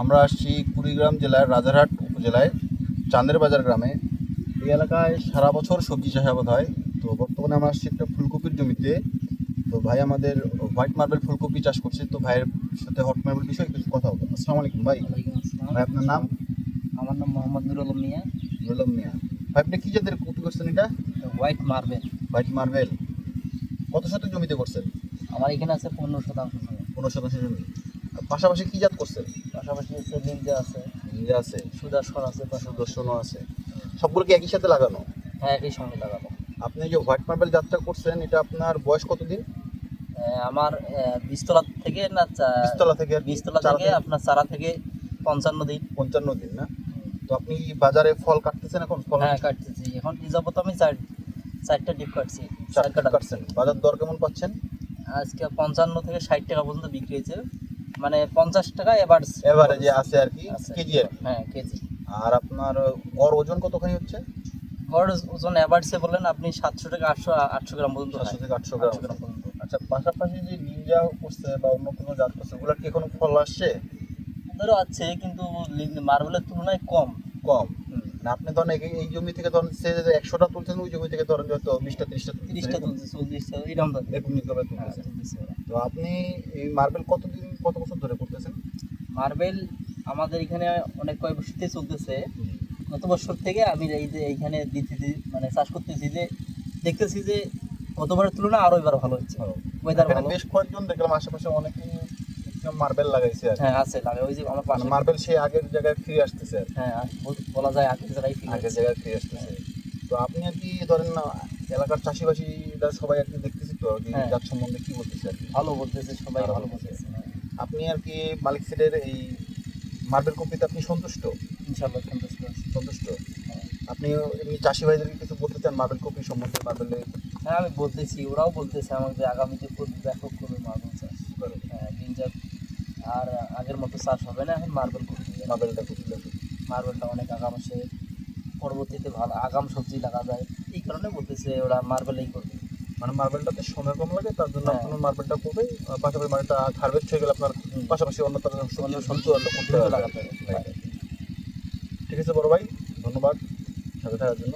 আমরা আসছি কুড়িগ্রাম জেলার রাজারহাট উপজেলায় চাঁদের বাজার গ্রামে। এই এলাকায় সারা বছর সবজি চাষাবাদ হয়। তো বর্তমানে আমরা আসছি একটা ফুলকপির জমিতে। তো ভাই আমাদের হোয়াইট মার্বেল ফুলকপি চাষ করছে। তো ভাইয়ের সাথে হট মার্বেল বিষয়ে কিছু কথা হবে। আসসালামু আলাইকুম ভাই। ভাই আপনার নাম? আমার নাম মোহাম্মদ নুরুল মিয়া। রুলম মিয়া। ভাই আপনি কি জাতের কপি করছেন এটা? White marble. White marble. কত শতক জমিতে করছেন? আমার এখানে আছে পনেরো শতাংশ পনেরো শতাংশ জমি। পাশাপাশি কি জাত করছেন পাশাপাশি আছে লিঞ্জা আছে। নিজে আছে। সুদর্শন আছে পাশাপাশি সুদর্শনও আছে। সবগুলো কি একই সাথে লাগানো? হ্যাঁ একই সঙ্গে লাগাবো। আপনি যে হোয়াইট মার্বেল যাত্রা করছেন এটা আপনার বয়স কতদিন? আমার আহ, বীজতলা থেকে না বীজতলা থেকে চারা থেকে আপনার চারা থেকে পঞ্চান্ন দিন। পঞ্চান্ন দিন না? তো আপনি বাজারে ফল কাটতেছেন এখন? ফল হ্যাঁ কাটতেছি। এখন এই যাবত আমি চার চারটা ডিপ কাটছি। চার চার কাটা কাটছেন। বাজার দর কেমন পাচ্ছেন? আজকে পঞ্চান্ন থেকে ষাট টাকা পর্যন্ত বিক্রি হয়েছে। মানে পঞ্চাশ টাকা এবারে যে আছে আর কি। কেজি হ্যাঁ কেজি। আর আপনার গড় ওজন কতখানি হচ্ছে? গড় ওজন অ্যাভারেজে বললেন আপনি সাতশো থেকে আটশো আটশো গ্রাম পর্যন্ত। সাতশো থেকে আটশো গ্রাম। পর্যন্ত। আচ্ছা পাশাপাশি যে নিনজা করছে বা অন্য কোনো জাত করছে ওগুলোর কি এখনও ফল আসছে? ওদেরও আছে কিন্তু মার্বেলের তুলনায় কম। কম। না আপনি ধরেন এই- এই জমি থেকে ধরেন সে একশোটা তুলছেন ওই জমি থেকে ধরেন হয়তো বিশটা ত্রিশটা তিরিশটা তুলছে চল্লিশটা এরকম ধরে। এরকম হ্যাঁ, তো আপনি এই মার্বেল কতদিন কত বছর ধরে করতেছেন মার্বেল আমাদের এখানে অনেক কয়েক বছরতে চলতেছে। গত বছর থেকে আমি এই যে এইখানে দিতেছি মানে চাষ করতেছি যে দেখতেছি যে গতবারের তুলনায় আরও এবার ভালো হচ্ছে। ওয়েদার ভালো। বেশ কয়েকজন দেখলাম আশেপাশে অনেকেই মার্বেল লাগাইছে আর হ্যাঁ আছে লাগে ওই যে আমার মানে পাশে মার্বেল সেই আগের জায়গায় ফিরে আসতেছে আর হ্যাঁ বলা যায় আগের জায়গায় ফিরে আগের জায়গায় ফিরে আসতেছে। তো আপনি আর কি ধরেন না এলাকার চাষিবাসীরা সবাই আর কি দেখতেছি তো যে হ্যাঁ। জাত সম্বন্ধে কি বলতেছে আর কি? ভালো বলতেছে সবাই ভালো বলতেছে। আপনি আর কি মালিক সেটের এই মার্বেল কপিতে আপনি সন্তুষ্ট? ইনশাল্লাহ সন্তুষ্ট সন্তুষ্ট। আপনি এমনি চাষি ভাইদেরকে কিছু বলতে চান মার্বেল কপি সম্বন্ধে মার্বেলের হ্যাঁ আমি বলতেছি ওরাও বলতেছে আমাকে আগামীতে খুব ব্যাপক করবে মার্বেল চাষ করে। হ্যাঁ গিঞ্জার আর আগের মতো চাষ হবে না এখন মার্বেল হবে। মার্বেলটা করতে মার্বেলটা অনেক আগাম আসে। পরবর্তীতে ভালো আগাম সবজি লাগা যায়। এই কারণে বলতেছে ওরা মার্বেলেই করবে। মানে মার্বেলটাতে সময় কম লাগে তার জন্য হ্যাঁ। আপনার মার্বেলটা করবে পাশাপাশি মানেটা হারভেস্ট হয়ে গেলে আপনার পাশাপাশি অন্য তার অন্য করতে লাগাতে হবে। ঠিক আছে বড় ভাই ধন্যবাদ। সাথে থাকার জন্য।